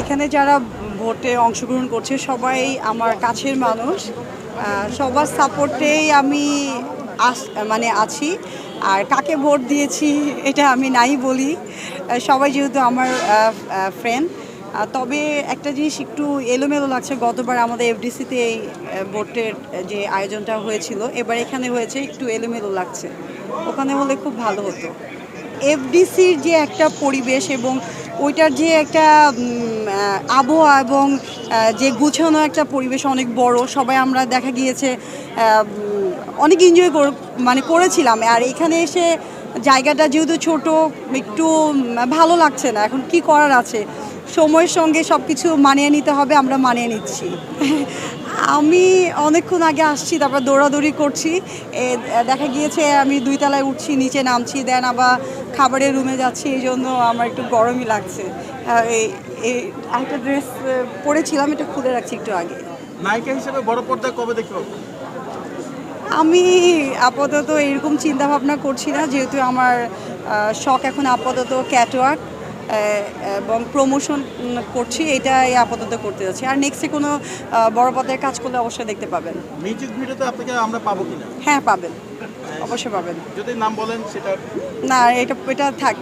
এখানে যারা ভোটে অংশগ্রহণ করছে সবাই আমার কাছের মানুষ। সবার সাপোর্টেই আমি আস মানে আছি। আর কাকে ভোট দিয়েছি এটা আমি নাই বলি। সবাই যেহেতু আমার ফ্রেন্ড তবে একটা জিনিস একটু এলোমেলো লাগছে, গতবার আমাদের এফডিসিতে এই ভোটের, যে আয়োজনটা হয়েছিল, এবার এখানে হয়েছে একটু এলোমেলো লাগছে। ওখানে হলে খুব ভালো হতো। এফডিসির যে একটা পরিবেশ এবং ওইটার যে একটা আবহাওয়া এবং যে গুছানো একটা পরিবেশ অনেক বড়, সবাই আমরা দেখা গিয়েছে অনেক এনজয় মানে করেছিলাম। আর এখানে এসে জায়গাটা যেহেতু ছোট, একটু ভালো লাগছে না। এখন কি করার আছে? সময়ের সঙ্গে সব কিছু মানিয়ে নিতে হবে, আমরা মানিয়ে নিচ্ছি। আমি অনেকক্ষণ আগে আসছি তারপর দৌড়াদৌড়ি করছি। এ, দেখা গিয়েছে আমি দুই তলায় উঠছি নিচে নামছি দেন আবার খাবারের রুমে যাচ্ছি এই জন্য আমার একটু গরমই লাগছে। এই এই একটা ড্রেস পরেছিলাম এটা খুলে রাখছি একটু আগে। নায়িকা হিসেবে বড় পর্দায় কবে দেখতে পাবো? আমি আপাতত এরকম চিন্তা ভাবনা করছি না যেহেতু আমার শখ এখন আপাতত ক্যাটওয়ার্ক এবং প্রমোশন করছি এটাই আপাতত করতে যাচ্ছি। আর নেক্সটে কোনো বড় পদের কাজ করলে অবশ্যই দেখতে পাবেন। মিউজিক ভিডিওতে আপনাকে আমরা পাবো কিনা? হ্যাঁ পাবেন। অবশ্যই পাবেন। যদি নাম বলেন সেটা না এটা এটা থাক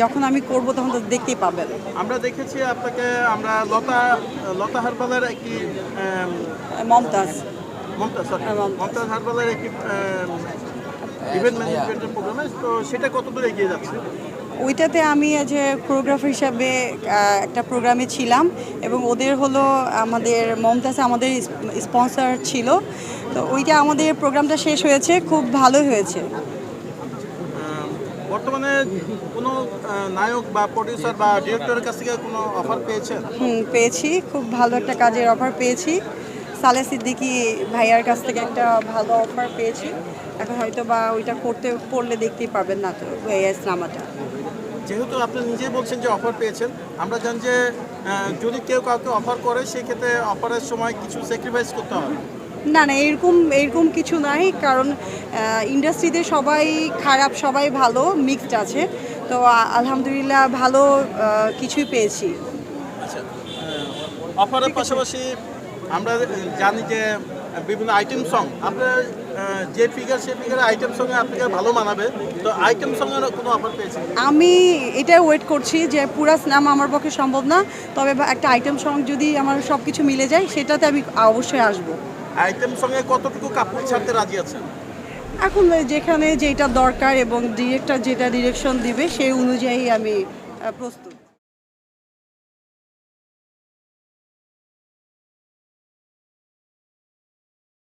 যখন আমি করব তখন তো দেখতেই পাবেন। আমরা দেখেছি আপনাকে আমরা লতা লতা হারবালের একটি মমতাজ। মমতাজ হ্যাঁ, মমতাজ। মমতাজ হারবালের একটি ইভেন্ট ম্যানেজমেন্টের প্রোগ্রামে তো সেটা কতদূর এগিয়ে যাচ্ছে? ওইটাতে আমি যে কোরিওগ্রাফার হিসাবে একটা প্রোগ্রামে ছিলাম এবং ওদের হলো আমাদের মমতাজ আমাদের স্পন্সর ছিল। তো ওইটা আমাদের প্রোগ্রামটা শেষ হয়েছে খুব ভালো হয়েছে। বর্তমানে কোনো নায়ক বা প্রডিউসার বা ডিরেক্টরের কাছ থেকে কোনো অফার পেয়েছেন? হুম পেয়েছি। খুব ভালো একটা কাজের অফার পেয়েছি। সালে সিদ্দিকি ভাইয়ার কাছ থেকে একটা ভালো অফার পেয়েছি। এখন হয়তো বা ওইটা করতে করলে দেখতেই পারবেন না তো ভাইয়া ইসলামাটা যেহেতু আপনি নিজেই বলছেন যে অফার পেয়েছেন আমরা জানি যে যদি কেউ কাউকে অফার করে সেক্ষেত্রে অফারের সময় কিছু স্যাক্রিফাইস করতে হবে। না না এরকম এরকম কিছু নাই কারণ ইন্ডাস্ট্রিতে সবাই খারাপ সবাই ভালো মিক্সড আছে। তো আলহামদুলিল্লাহ ভালো কিছুই পেয়েছি। আচ্ছা অফারের পাশাপাশি আমরা জানি যে বিভিন্ন আইটেম সং আপনার যে ফিগার সে ফিগার আইটেম সঙ্গে আপনাকে ভালো মানাবে তো আইটেম সঙ্গে কোনো অফার পেয়েছেন? আমি এটাই ওয়েট করছি যে পুরা সিনেমা আমার পক্ষে সম্ভব না তবে একটা আইটেম সং যদি আমার সব কিছু মিলে যায় সেটাতে আমি অবশ্যই আসব। আইটেম সঙ্গে কতটুকু কাপড় ছাড়তে রাজি আছেন? এখন যেখানে যেটা দরকার এবং ডিরেক্টর যেটা ডিরেকশন দিবে সেই অনুযায়ী আমি প্রস্তুত।